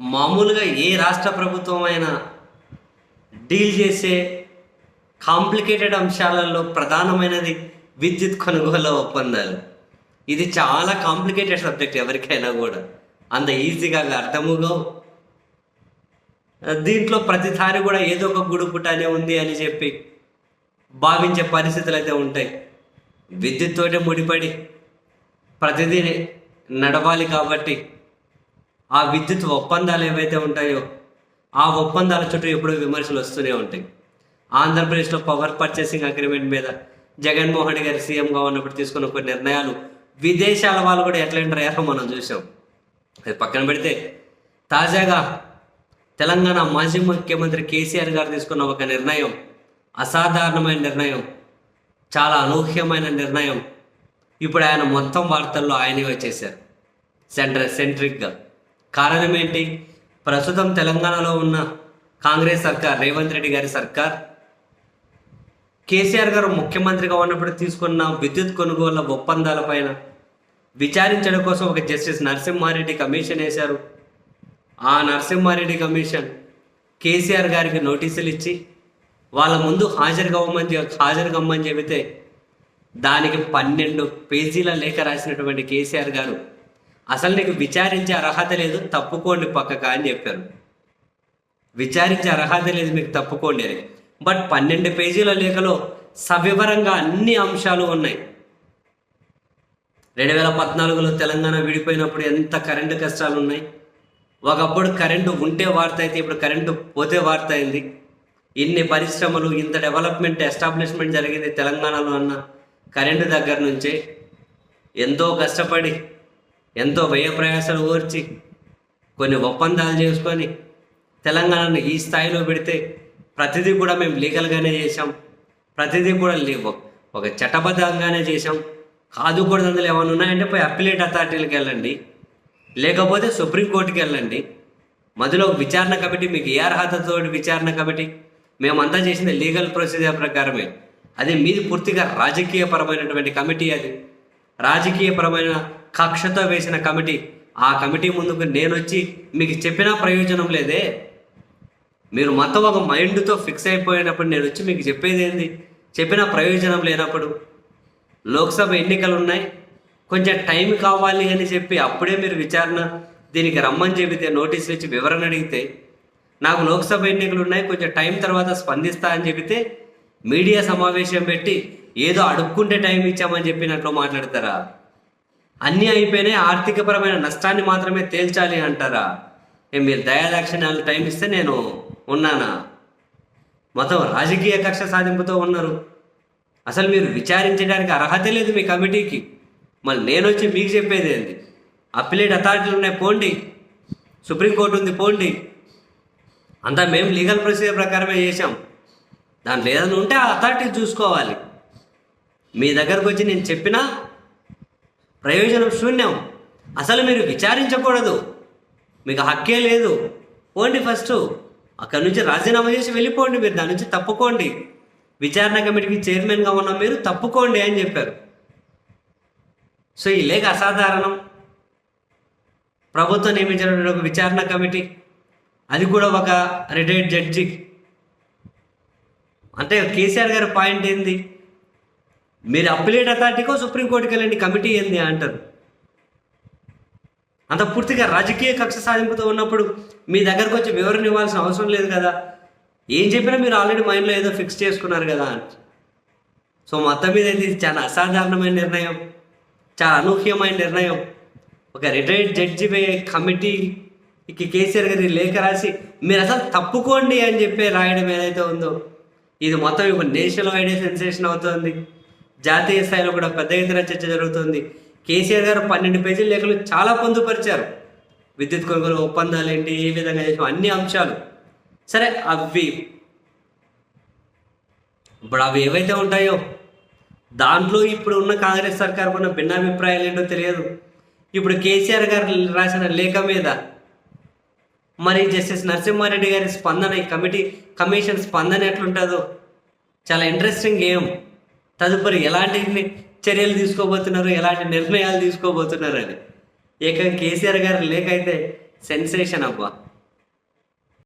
మామూలుగా ఏ రాష్ట్ర ప్రభుత్వం అయినా డీల్ చేసే కాంప్లికేటెడ్ అంశాలలో ప్రధానమైనది విద్యుత్ కొనుగోలు ఒప్పందాలు. ఇది చాలా కాంప్లికేటెడ్ సబ్జెక్ట్ ఎవరికైనా కూడా. అంత ఈజీగా అవి అర్థముగా. దీంట్లో ప్రతిసారి కూడా ఏదో ఒక గుడుపుటానే ఉంది అని చెప్పి భావించే పరిస్థితులు అయితే ఉంటాయి. విద్యుత్ తోటే ముడిపడి ప్రతిదీ నడవాలి కాబట్టి ఆ విద్యుత్ ఒప్పందాలు ఏవైతే ఉంటాయో ఆ ఒప్పందాల చుట్టూ ఎప్పుడూ విమర్శలు వస్తూనే ఉంటాయి. ఆంధ్రప్రదేశ్లో పవర్ పర్చేసింగ్ అగ్రిమెంట్ మీద జగన్మోహన్ గారి గారు సీఎంగా ఉన్నప్పుడు తీసుకున్న కొన్ని నిర్ణయాలు విదేశాల వాళ్ళు కూడా ఎట్లా ఎంటర్ మనం చూసాం అది పక్కన పెడితే తాజాగా తెలంగాణ మాజీ ముఖ్యమంత్రి కేసీఆర్ గారు తీసుకున్న ఒక నిర్ణయం అసాధారణమైన నిర్ణయం చాలా అనూహ్యమైన నిర్ణయం. ఇప్పుడు ఆయన మొత్తం వార్తల్లో ఆయనే వచ్చేసారు సెంటర్ సెంట్రిక్గా. కారణం ఏంటి? ప్రస్తుతం తెలంగాణలో ఉన్న కాంగ్రెస్ సర్కార్ రేవంత్ రెడ్డి గారి సర్కార్ కేసీఆర్ గారు ముఖ్యమంత్రిగా ఉన్నప్పుడు తీసుకున్న విద్యుత్ కొనుగోళ్ళ ఒప్పందాలపైన విచారించడం కోసం ఒక జస్టిస్ నరసింహారెడ్డి కమిషన్ వేశారు. ఆ నరసింహారెడ్డి కమిషన్ కేసీఆర్ గారికి నోటీసులు ఇచ్చి వాళ్ళ ముందు హాజరు కవ్వమని హాజరు కమ్మని చెబితే దానికి పన్నెండు పేజీల లేఖ రాసినటువంటి కేసీఆర్ గారు అసలు నీకు విచారించే అర్హత లేదు తప్పుకోండి పక్కక అని చెప్పారు. విచారించే అర్హత లేదు మీకు తప్పుకోండి అని. బట్ పన్నెండు పేజీల లేఖలో సవివరంగా అన్ని అంశాలు ఉన్నాయి. రెండు వేల పద్నాలుగులో తెలంగాణ విడిపోయినప్పుడు ఎంత కరెంటు కష్టాలు ఉన్నాయి? ఒకప్పుడు కరెంటు ఉంటే వార్త అయితే ఇప్పుడు కరెంటు పోతే వార్త అయింది ఇన్ని పరిశ్రమలు ఇంత డెవలప్మెంట్ ఎస్టాబ్లిష్మెంట్ జరిగింది తెలంగాణలో అన్న కరెంటు దగ్గర నుంచే. ఎంతో కష్టపడి ఎంతో వ్యయ ప్రయాసాలు ఓర్చి కొన్ని ఒప్పందాలు చేసుకొని తెలంగాణను ఈ స్థాయిలో పెడితే ప్రతిదీ కూడా మేము లీగల్గానే చేసాం ప్రతిదీ కూడా లేవు ఒక చట్టబద్ధంగానే చేసాం కాదు కూడా అందులో ఏమైనా ఉన్నాయంటే పోయి అప్పిలేట్ అథారిటీలకు వెళ్ళండి. లేకపోతే సుప్రీంకోర్టుకి వెళ్ళండి. మధ్యలో విచారణ కమిటీ మీకు ఏ అర్హతతో విచారణ కమిటీ? మేమంతా చేసింది లీగల్ ప్రొసీజర్ ప్రకారమే. అది మీది పూర్తిగా రాజకీయపరమైనటువంటి కమిటీ అది. రాజకీయపరమైన కక్షతో వేసిన కమిటీ. ఆ కమిటీ ముందుకు నేను వచ్చి మీకు చెప్పినా ప్రయోజనం లేదే. మీరు మొత్తం ఒక మైండ్తో ఫిక్స్ అయిపోయినప్పుడు నేను వచ్చి మీకు చెప్పేది ఏంది? చెప్పిన ప్రయోజనం లేనప్పుడు. లోక్సభ ఎన్నికలు ఉన్నాయి కొంచెం టైం కావాలి అని చెప్పి అప్పుడే మీరు విచారణ దీనికి రమ్మని చెబితే నోటీసులు ఇచ్చి వివరణ అడిగితే నాకు లోక్సభ ఎన్నికలు ఉన్నాయి కొంచెం టైం తర్వాత స్పందిస్తా అని చెబితే మీడియా సమావేశం పెట్టి ఏదో అడుక్కుంటే టైం ఇచ్చామని చెప్పినట్లు మాట్లాడతారా? అన్నీ అయిపోయినాయి ఆర్థికపరమైన నష్టాన్ని మాత్రమే తేల్చాలి అంటారా? ఏ మీరు దయాదాక్షిణ్యాలు టైం ఇస్తే నేను ఉన్నానా? మొత్తం రాజకీయ కక్ష సాధింపుతో ఉన్నారు. అసలు మీరు విచారించడానికి అర్హత లేదు మీ కమిటీకి. మళ్ళీ నేను వచ్చి మీకు చెప్పేది ఏంది? అప్పిలేట్ అథారిటీలు ఉన్నాయి పోండి. సుప్రీంకోర్టు ఉంది పోండి. అంతా మేము లీగల్ ప్రొసీజర్ ప్రకారమే చేసాం దాంట్లో ఏదైనా ఉంటే ఆ అథారిటీ చూసుకోవాలి. మీ దగ్గరకు వచ్చి నేను చెప్పినా ప్రయోజనం శూన్యం. అసలు మీరు విచారించకూడదు. మీకు హక్కే లేదు. పోండి ఫస్ట్. అక్కడి నుంచి రాజీనామా చేసి వెళ్ళిపోండి మీరు. దాని నుంచి తప్పుకోండి. విచారణ కమిటీకి చైర్మన్గా ఉన్న మీరు తప్పుకోండి అని చెప్పారు. సో ఈ లేఖ అసాధారణం. ప్రభుత్వం నియమించినటువంటి ఒక విచారణ కమిటీ. అది కూడా ఒక రిటైర్డ్ జడ్జి. అంటే కేసీఆర్ గారి పాయింట్ ఏంది? మీరు అప్పిలేట్ అథారిటీకో సుప్రీంకోర్టుకి వెళ్ళండి కమిటీ ఏంది అంటారు. అంత పూర్తిగా రాజకీయ కక్ష సాధింపుతో ఉన్నప్పుడు మీ దగ్గరకు వచ్చి వివరణ ఇవ్వాల్సిన అవసరం లేదు కదా. ఏం చెప్పినా మీరు ఆల్రెడీ మైండ్లో ఏదో ఫిక్స్ చేసుకున్నారు కదా. అని సో మొత్తం మీద ఇది చాలా అసాధారణమైన నిర్ణయం చాలా అనూహ్యమైన నిర్ణయం. ఒక రిటైర్డ్ జడ్జి కమిటీకి కేసీఆర్ గారి లేఖ రాసి మీరు అసలు తప్పుకోండి అని చెప్పి రాయడం ఏదైతే ఉందో ఇది మొత్తం ఇప్పుడు నేషనల్ వైడ్ సెన్సేషన్ అవుతుంది. జాతీయ స్థాయిలో కూడా పెద్ద ఎత్తున చర్చ జరుగుతుంది. కేసీఆర్ గారు పన్నెండు పేజీల లేఖలు చాలా పొందుపరిచారు. విద్యుత్ కొనుగోలు ఒప్పందాలు ఏంటి ఏ విధంగా చేసిన అన్ని అంశాలు. సరే అవి ఇప్పుడు అవి ఏవైతే ఉంటాయో దాంట్లో ఇప్పుడు ఉన్న కాంగ్రెస్ సర్కార్ ఉన్న భిన్నాభిప్రాయాలు ఏంటో తెలియదు. ఇప్పుడు కేసీఆర్ గారు రాసిన లేఖ మీద మరి జస్టిస్ నరసింహారెడ్డి గారి స్పందన ఈ కమిటీ కమిషన్ స్పందన ఎట్లుంటుందో చాలా ఇంట్రెస్టింగ్ గేమ్. తదుపరి ఎలాంటి చర్యలు తీసుకోబోతున్నారు ఎలాంటి నిర్ణయాలు తీసుకోబోతున్నారు అని. ఏకంగా కేసీఆర్ గారు లేకైతే అయితే సెన్సేషన్ అబ్బా.